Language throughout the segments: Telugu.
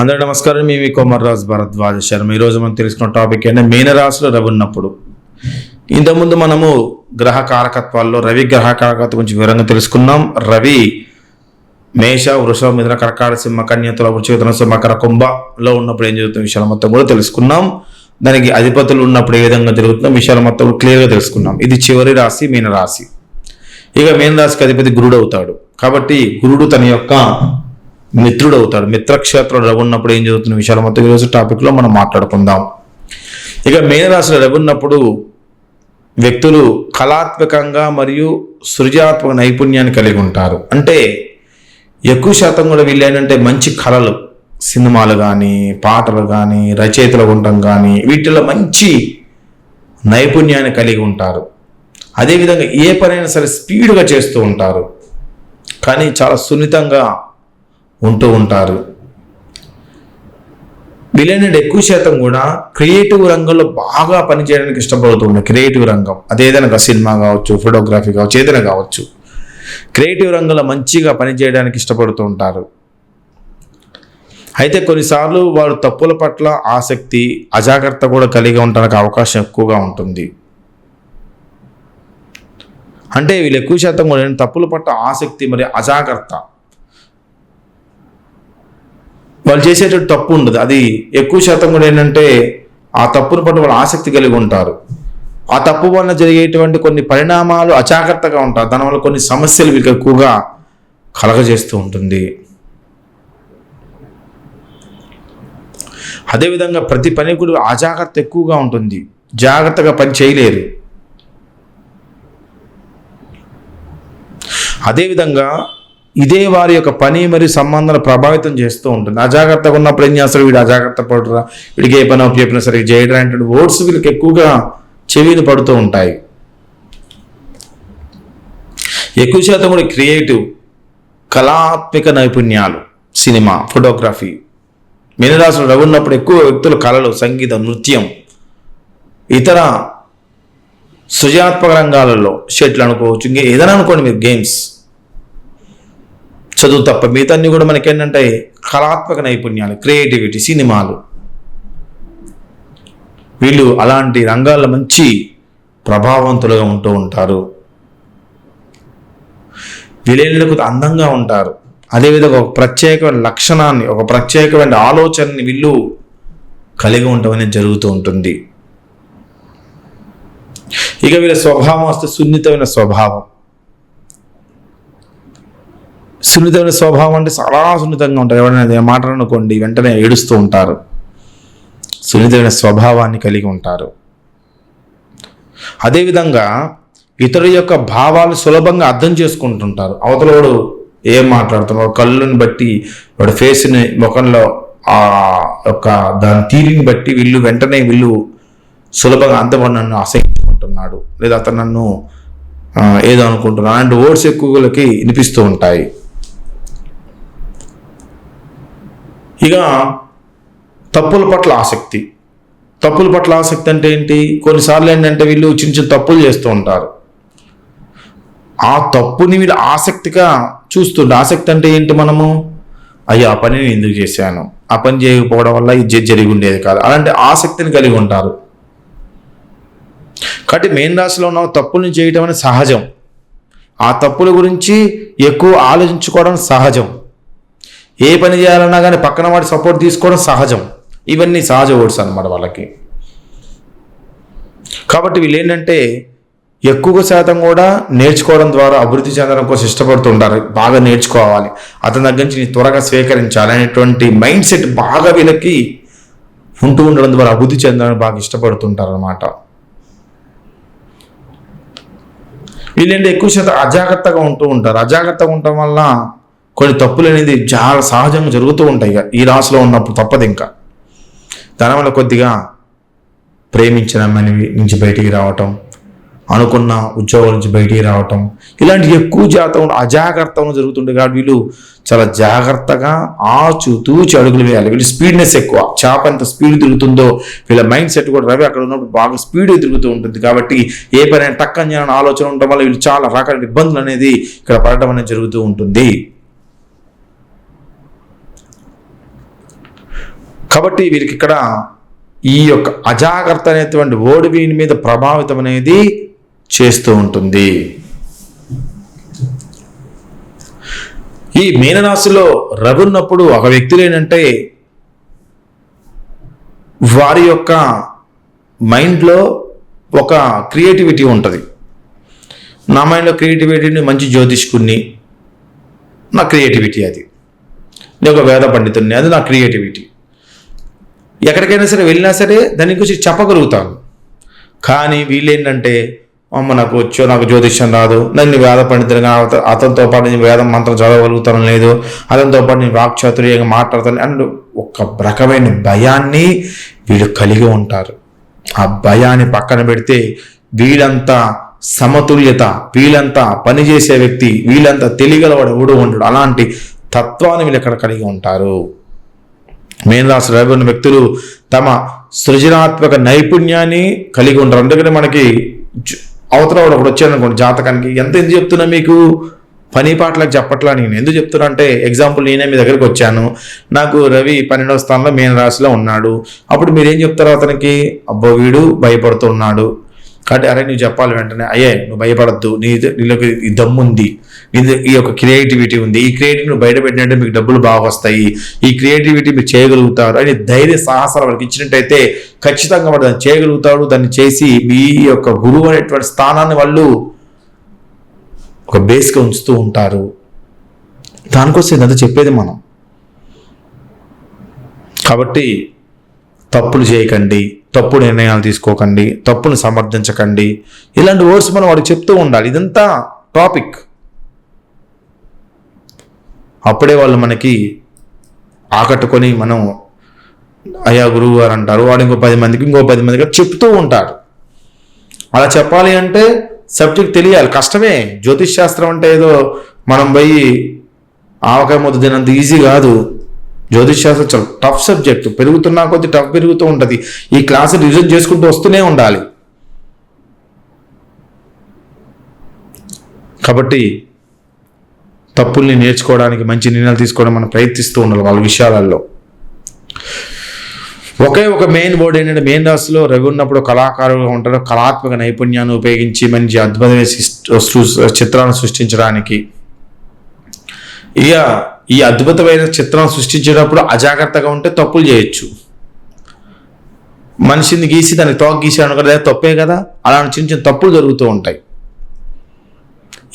అందరూ నమస్కారం. మేము కొమర్రాజ్ భరద్వాజ శర్మ. ఈరోజు మనం తెలుసుకున్న టాపిక్ అంటే మీనరాశిలో రవి ఉన్నప్పుడు. ఇంతకుముందు మనము గ్రహ కారకత్వాల్లో రవి గ్రహ కారకత్వం గురించి వివరంగా తెలుసుకున్నాం. రవి మేష వృషభ మిథున కర్కాట సింహ కన్యతుల వృశ్చిక సింహ మకర కుంభలో ఉన్నప్పుడు ఏం జరుగుతుంది? విషయాలు మొత్తం కూడా తెలుసుకున్నాం. దానికి అధిపతులు ఉన్నప్పుడు ఏ విధంగా జరుగుతుందో విషయాలు మొత్తం కూడా క్లియర్గా తెలుసుకున్నాం. ఇది చివరి రాశి మీనరాశి. ఇక మీనరాశికి అధిపతి గురుడు అవుతాడు. కాబట్టి గురుడు తన యొక్క మిత్రుడు అవుతాడు మిత్రక్షేత్రంలో రవి ఉన్నప్పుడు ఏం జరుగుతున్న విషయాలు మొత్తం ఈరోజు టాపిక్లో మనం మాట్లాడుకుందాం. ఇక మీనరాశిలో రవి ఉన్నప్పుడు వ్యక్తులు కళాత్మకంగా మరియు సృజనాత్మక నైపుణ్యాన్ని కలిగి ఉంటారు. అంటే ఎక్కువ శాతం కూడా వీళ్ళు ఏంటంటే మంచి కళలు. సినిమాలు కానీ పాటలు కానీ రచయితలు ఉండటం కానీ వీటిలో మంచి నైపుణ్యాన్ని కలిగి ఉంటారు. అదేవిధంగా ఏ పనైనా సరే స్పీడ్గా చేస్తూ ఉంటారు. కానీ చాలా సున్నితంగా ఉంటూ ఉంటారు. వీళ్ళేంటంటే ఎక్కువ శాతం కూడా క్రియేటివ్ రంగంలో బాగా పనిచేయడానికి ఇష్టపడుతూ ఉంటారు క్రియేటివ్ రంగం. అదేదైనా సినిమా కావచ్చు ఫోటోగ్రఫీ కావచ్చు ఏదైనా కావచ్చు. క్రియేటివ్ రంగంలో మంచిగా పనిచేయడానికి ఇష్టపడుతూ ఉంటారు. అయితే కొన్నిసార్లు వారు తప్పుల పట్ల ఆసక్తి అజాగ్రత్త కూడా కలిగి ఉండడానికి అవకాశం ఎక్కువగా ఉంటుంది. అంటే వీళ్ళు ఎక్కువ శాతం కూడా తప్పుల పట్ల ఆసక్తి మరి అజాగ్రత్త. వాళ్ళు చేసేటట్టు తప్పు ఉండదు. అది ఎక్కువ శాతం కూడా ఏంటంటే ఆ తప్పును పట్ల వాళ్ళు ఆసక్తి కలిగి ఉంటారు. ఆ తప్పు వలన జరిగేటువంటి కొన్ని పరిణామాలు అజాగ్రత్తగా ఉంటారు. దానివల్ల కొన్ని సమస్యలు వీళ్ళకి ఎక్కువగా కలగజేస్తూ ఉంటుంది. అదేవిధంగా ప్రతి పని కూడా అజాగ్రత్త ఎక్కువగా ఉంటుంది. జాగ్రత్తగా పని చేయలేరు. అదేవిధంగా ఇదే వారి యొక్క పని మరియు సంబంధాలు ప్రభావితం చేస్తూ ఉంటుంది. అజాగ్రత్తగా ఉన్నప్పుడు ఏం చేస్తారు వీడు అజాగ్రత్త పడురా వీడికి ఏ పని చెప్పినా సరే చేయడం అంటే ఓట్స్ వీళ్ళకి ఎక్కువగా చెవిని పడుతూ ఉంటాయి. ఎక్కువ శాతం కూడా క్రియేటివ్ కళాత్మక నైపుణ్యాలు సినిమా ఫోటోగ్రఫీ. మీనరాశులు రవి ఉన్నప్పుడు ఎక్కువ వ్యక్తులు కళలు సంగీతం నృత్యం ఇతర సృజనాత్మక రంగాలలో షెట్లు అనుకోవచ్చు ఇంకా ఏదైనా అనుకోండి మీరు గేమ్స్. చదువు తప్ప మిగతా అన్ని కూడా మనకి ఏంటంటే కళాత్మక నైపుణ్యాలు క్రియేటివిటీ సినిమాలు. వీళ్ళు అలాంటి రంగాల్లో మంచి ప్రభావవంతులుగా ఉంటూ ఉంటారు. వీళ్ళకు అందంగా ఉంటారు. అదేవిధంగా ఒక ప్రత్యేకమైన లక్షణాన్ని ఒక ప్రత్యేకమైన ఆలోచనని వీళ్ళు కలిగి ఉండడం జరుగుతూ ఉంటుంది. ఇక వీళ్ళ స్వభావం వస్తే సున్నితమైన స్వభావం. సున్నితమైన స్వభావం అంటే చాలా సున్నితంగా ఉంటారు. ఎవరైనా మాట్లాడనుకోండి వెంటనే ఏడుస్తూ ఉంటారు. సున్నితమైన స్వభావాన్ని కలిగి ఉంటారు. అదేవిధంగా ఇతరుల యొక్క భావాలు సులభంగా అర్థం చేసుకుంటుంటారు. అవతల వాడు ఏం మాట్లాడుతున్నాడు కళ్ళుని బట్టి వాడి ఫేస్ని ముఖంలో ఆ యొక్క దాని తీరిని బట్టి వీళ్ళు వెంటనే వీళ్ళు సులభంగా అంతమంది నన్ను అసహించుకుంటున్నాడు లేదా అతను నన్ను ఏదో అనుకుంటున్నాడు. అలాంటి ఓట్స్ ఎక్కువలకి వినిపిస్తూ ఉంటాయి. ఇక తప్పుల పట్ల ఆసక్తి. తప్పుల పట్ల ఆసక్తి అంటే ఏంటి? కొన్నిసార్లు ఏంటంటే వీళ్ళు చిన్న చిన్న తప్పులు చేస్తూ ఉంటారు. ఆ తప్పుని వీళ్ళు ఆసక్తిగా చూస్తుండే ఆసక్తి అంటే ఏంటి మనము? అయ్యో ఆ పని నేను ఎందుకు చేశాను? ఆ పని చేయకపోవడం వల్ల ఇది జరిగి ఉండేది కాదు. అలాంటి ఆసక్తిని కలిగి ఉంటారు. కాబట్టి మెయిన్ రాశిలో ఉన్న తప్పుల్ని చేయటం అనేది సహజం. ఆ తప్పుల గురించి ఎక్కువ ఆలోచించుకోవడం సహజం. ఏ పని చేయాలన్నా కానీ పక్కన వాడి సపోర్ట్ తీసుకోవడం సహజం. ఇవన్నీ సహజ ఓట్స్ అన్నమాట వాళ్ళకి. కాబట్టి వీళ్ళు ఏంటంటే ఎక్కువ శాతం కూడా నేర్చుకోవడం ద్వారా అభివృద్ధి చెందడం కోసం ఇష్టపడుతుంటారు. బాగా నేర్చుకోవాలి. అతని దగ్గర నుంచి త్వరగా స్వీకరించాలి అనేటువంటి మైండ్ సెట్ బాగా వీళ్ళకి ఉంటూ ఉండడం ద్వారా అభివృద్ధి చెందడానికి బాగా ఇష్టపడుతుంటారు అనమాట వీళ్ళేంటి ఎక్కువ శాతం అజాగ్రత్తగా ఉంటూ ఉంటారు. అజాగ్రత్తగా ఉండటం వల్ల కొన్ని తప్పులు అనేది చాలా సహజంగా జరుగుతూ ఉంటాయి ఇక. ఈ రాశిలో ఉన్నప్పుడు తప్పదు ఇంకా. దానివల్ల కొద్దిగా ప్రేమించిన అమ్మాయి నుంచి బయటికి రావటం అనుకున్న ఉద్యోగం నుంచి బయటికి రావటం ఇలాంటి ఎక్కువ జాతం అజాగ్రత్తగా జరుగుతుండే కాబట్టి వీళ్ళు చాలా జాగ్రత్తగా ఆచుతూచి అడుగులు వేయాలి. వీళ్ళు స్పీడ్నెస్ ఎక్కువ. చేప ఎంత స్పీడ్ తిరుగుతుందో వీళ్ళ మైండ్ సెట్ కూడా రవి అక్కడ ఉన్నప్పుడు బాగా స్పీడ్ తిరుగుతూ ఉంటుంది కాబట్టి ఏ పని టక్కని ఆలోచన ఉండడం వల్ల వీళ్ళు చాలా రకాల ఇబ్బందులు అనేది ఇక్కడ పడటం అనేది జరుగుతూ ఉంటుంది. కాబట్టి వీరికి ఇక్కడ ఈ యొక్క అజాగ్రత్త అనేటువంటి ఓడి వీని మీద ప్రభావితం అనేది చేస్తూ ఉంటుంది. ఈ మీనరాశిలో రవి ఉన్నప్పుడు ఒక వ్యక్తులు ఏంటంటే వారి యొక్క మైండ్లో ఒక క్రియేటివిటీ ఉంటుంది. నా మైండ్లో క్రియేటివిటీని మంచి జ్యోతిష్కుని నా క్రియేటివిటీ అది. నేను ఒక వేద పండితుడిని అది నా క్రియేటివిటీ. ఎక్కడికైనా సరే వెళ్ళినా సరే దాని గురించి చెప్పగలుగుతాను కానీ వీళ్ళేంటంటే అమ్మ నాకు వచ్చో నాకు జ్యోతిష్యం రాదు నన్ను వేద పండితుడిగా అతనితో పాటు నేను వేదం మంత్రం చదవగలుగుతాను లేదు అతనితో పాటు నేను వాక్చాతుర్యంగా మాట్లాడతాను అండ్ ఒక రకమైన భయాన్ని వీళ్ళు కలిగి ఉంటారు. ఆ భయాన్ని పక్కన పెడితే వీళ్ళంతా సమతుల్యత వీళ్ళంతా పనిచేసే వ్యక్తి వీళ్ళంతా తెలియగలవాడు ఎవడు ఉండడు. అలాంటి తత్వాన్ని వీళ్ళు ఎక్కడ కలిగి ఉంటారు? మీనరాశి రవి ఉన్న వ్యక్తులు తమ సృజనాత్మక నైపుణ్యాన్ని కలిగి ఉంటారు అందుకని మనకి అవతల వాడు ఒకడు వచ్చాడు జాతకానికి ఎంత ఎందుకు చెప్తున్నా మీకు? పని పాటలకు చెప్పట్లా నేను. ఎందుకు చెప్తున్నా అంటే ఎగ్జాంపుల్ నేనే మీ దగ్గరికి వచ్చాను. నాకు రవి పన్నెండవ స్థానంలో మీన రాశిలో ఉన్నాడు. అప్పుడు మీరేం చెప్తారు అతనికి? అబ్బో వీడు భయపడుతున్నాడు. కాబట్టి అరే నువ్వు చెప్పాలి వెంటనే అయ్యే నువ్వు భయపడద్దు నీ నీలోకి ఈ దమ్ముంది నీ ఈ యొక్క క్రియేటివిటీ ఉంది ఈ క్రియేటివిటీ నువ్వు బయట పెట్టినట్టే మీకు డబ్బులు బాగా వస్తాయి ఈ క్రియేటివిటీ మీరు చేయగలుగుతారు అని ధైర్య సాహసాలు వాళ్ళకి ఇచ్చినట్టయితే ఖచ్చితంగా వాడు దాన్ని చేయగలుగుతాడు దాన్ని చేసి మీ యొక్క గురువు అనేటువంటి స్థానాన్ని వాళ్ళు ఒక బేస్గా ఉంచుతూ ఉంటారు. దానికోసం ఇదంతా చెప్పేది మనం. కాబట్టి తప్పులు చేయకండి. తప్పు నిర్ణయాలు తీసుకోకండి తప్పును సమర్థించకండి. ఇలాంటి వర్డ్స్ మనం వాడికి చెప్తూ ఉండాలి. ఇదంతా టాపిక్ అప్పుడే వాళ్ళు మనకి ఆకట్టుకొని మనం అయ్యా గురువు గారు అంటారు వాడు ఇంకో పది మందికి ఇంకో పది మందికి చెప్తూ ఉంటారు. అలా చెప్పాలి అంటే సబ్జెక్ట్ తెలియాలి. కష్టమే. జ్యోతిష్ శాస్త్రం అంటే ఏదో మనం పోయి ఆవకాయ ముద్ద తినంత ఈజీ కాదు. జ్యోతిషశాస్త్రం చాలా టఫ్ సబ్జెక్ట్ పెరుగుతున్నా కొద్ది టఫ్ పెరుగుతూ ఉంటుంది. ఈ క్లాస్ రివిజన్ చేసుకుంటూ వస్తూనే ఉండాలి. కాబట్టి తప్పుల్ని నేర్చుకోవడానికి మంచి నిర్ణయాలు తీసుకోవడం మనం ప్రయత్నిస్తూ ఉండాలి వాళ్ళ విషయాలలో. ఒకే ఒక మెయిన్ బోర్డు ఏంటంటే మెయిన్ రాశిలో రవి ఉన్నప్పుడు కళాకారులుగా ఉంటారు. కళాత్మక నైపుణ్యాన్ని ఉపయోగించి మంచి అద్భుతమైన సృ- చిత్రాలను సృష్టించడానికి ఇక ఈ అద్భుతమైన చిత్రం సృష్టించేటప్పుడు అజాగ్రత్తగా ఉంటే తప్పులు చేయొచ్చు. మనిషిని గీసి దాన్ని తోక గీసాను కదా తప్పే కదా? అలాంటి చిన్న చిన్న తప్పులు జరుగుతూ ఉంటాయి.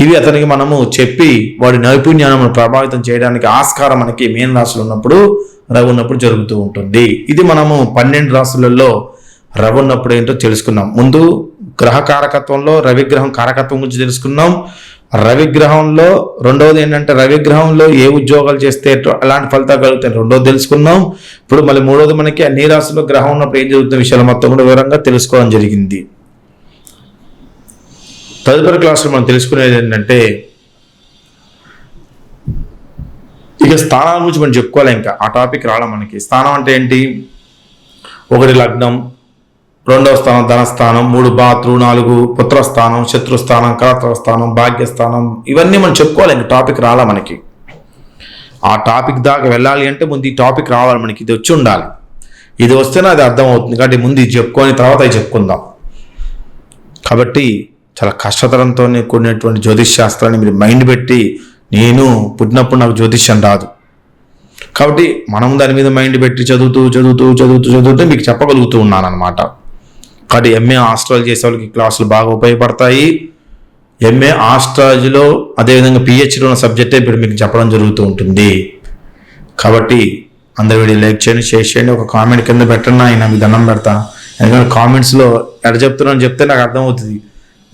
ఇవి అతనికి మనము చెప్పి వాడి నైపుణ్యాన్ని మనం ప్రభావితం చేయడానికి ఆస్కారం మనకి మేన్ రాశులు ఉన్నప్పుడు రవి ఉన్నప్పుడు జరుగుతూ ఉంటుంది. ఇది మనము పన్నెండు రాశులలో రవి ఉన్నప్పుడు ఏంటో తెలుసుకున్నాం ముందు గ్రహ కారకత్వంలో రవిగ్రహం కారకత్వం గురించి తెలుసుకున్నాం రవిగ్రహంలో రెండవది ఏంటంటే రవిగ్రహంలో ఏ ఉద్యోగాలు చేస్తే అలాంటి ఫలితాలు కలుగుతాయి? రెండోది తెలుసుకున్నాం ఇప్పుడు మళ్ళీ మూడోది మనకి అన్ని రాశుల్లో గ్రహం ఉన్నప్పుడు ఏం జరుగుతున్న విషయాలు మొత్తం కూడా వివరంగా తెలుసుకోవడం జరిగింది. తదుపరి క్లాసులో మనం తెలుసుకునేది ఏంటంటే ఇక స్థానాల గురించి మనం చెప్పుకోవాలి ఇంకా. ఆ టాపిక్ రావడం మనకి. స్థానం అంటే ఏంటి? ఒకటి లగ్నం రెండవ స్థానం ధనస్థానం మూడు బాత్రు నాలుగు పుత్రస్థానం శత్రుస్థానం కళత్రస్థానం భాగ్యస్థానం. ఇవన్నీ మనం చెప్పుకోవాలి ఇంకా టాపిక్ రాలా మనకి. ఆ టాపిక్ దాకా వెళ్ళాలి అంటే ముందు ఈ టాపిక్ రావాలి మనకి ఇది వచ్చి ఉండాలి. ఇది వస్తేనే అది అర్థం అవుతుంది కాబట్టి ముందు ఇది చెప్పుకొని తర్వాత అది చెప్పుకుందాం. కాబట్టి చాలా కష్టతరంతో కూడినటువంటి జ్యోతిష్ శాస్త్రాన్ని మీరు మైండ్ పెట్టి నేను పుట్టినప్పుడు నాకు జ్యోతిష్యం రాదు. కాబట్టి మనం దాని మీద మైండ్ పెట్టి చదువుతూ చదువుతూ చదువుతూ చదువుతూ మీకు చెప్పగలుగుతూ ఉన్నాను అనమాట కాబట్టి ఎంఏ ఆస్ట్రాలజీ చేసే వాళ్ళకి క్లాసులు బాగా ఉపయోగపడతాయి. ఎంఏ ఆస్ట్రాలజీలో అదేవిధంగా పిహెచ్డీ ఉన్న సబ్జెక్టే ఇప్పుడు మీకు చెప్పడం జరుగుతూ ఉంటుంది. కాబట్టి అందరు వీడియో లైక్ చేయండి షేర్ చేయండి ఒక కామెంట్ కింద పెట్టండి ఆయన మీకు దండం పెడతా. ఎందుకంటే కామెంట్స్లో ఎడ చెప్తున్నాను చెప్తే నాకు అర్థమవుతుంది.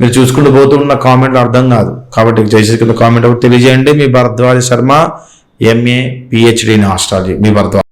మీరు చూసుకుంటూ పోతున్న కామెంట్లు అర్థం కాదు. కాబట్టి చేసే కింద కామెంట్ ఒకటి తెలియజేయండి. మీ Bharadwaj Sharma MA PhD in astrology me Bharadwaj.